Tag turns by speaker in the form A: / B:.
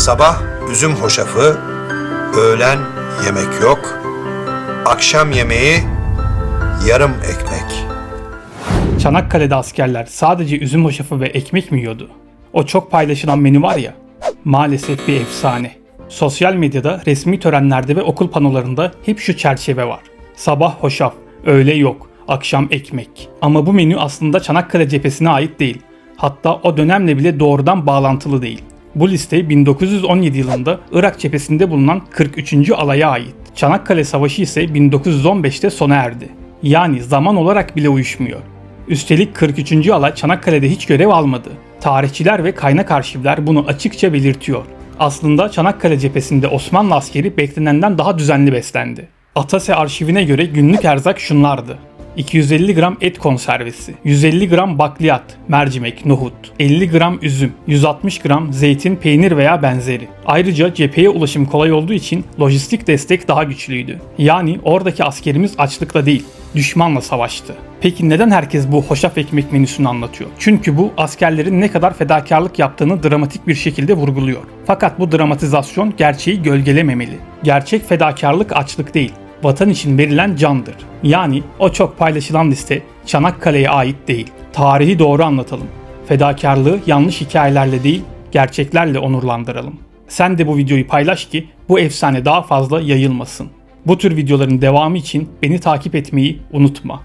A: Sabah üzüm hoşafı, öğlen yemek yok, akşam yemeği yarım ekmek.
B: Çanakkale'de askerler sadece üzüm hoşafı ve ekmek mi yiyordu? O çok paylaşılan menü var ya, maalesef bir efsane. Sosyal medyada, resmi törenlerde ve okul panolarında hep şu çerçeve var. Sabah hoşaf, öğle yok, akşam ekmek. Ama bu menü aslında Çanakkale cephesine ait değil. Hatta o dönemle bile doğrudan bağlantılı değil. Bu liste 1917 yılında Irak cephesinde bulunan 43. alaya ait. Çanakkale Savaşı ise 1915'te sona erdi. Yani zaman olarak bile uyuşmuyor. Üstelik 43. alay Çanakkale'de hiç görev almadı. Tarihçiler ve kaynak arşivler bunu açıkça belirtiyor. Aslında Çanakkale cephesinde Osmanlı askeri beklenenden daha düzenli beslendi. Atase arşivine göre günlük erzak şunlardı. 250 gram et konservesi, 150 gram bakliyat, mercimek, nohut, 50 gram üzüm, 160 gram zeytin, peynir veya benzeri. Ayrıca cepheye ulaşım kolay olduğu için lojistik destek daha güçlüydü. Yani oradaki askerimiz açlıkla değil, düşmanla savaştı. Peki neden herkes bu hoşaf ekmek menüsünü anlatıyor? Çünkü bu askerlerin ne kadar fedakarlık yaptığını dramatik bir şekilde vurguluyor. Fakat bu dramatizasyon gerçeği gölgelememeli. Gerçek fedakarlık açlık değil, vatan için verilen candır. Yani o çok paylaşılan liste Çanakkale'ye ait değil. Tarihi doğru anlatalım. Fedakarlığı yanlış hikayelerle değil, gerçeklerle onurlandıralım. Sen de bu videoyu paylaş ki bu efsane daha fazla yayılmasın. Bu tür videoların devamı için beni takip etmeyi unutma.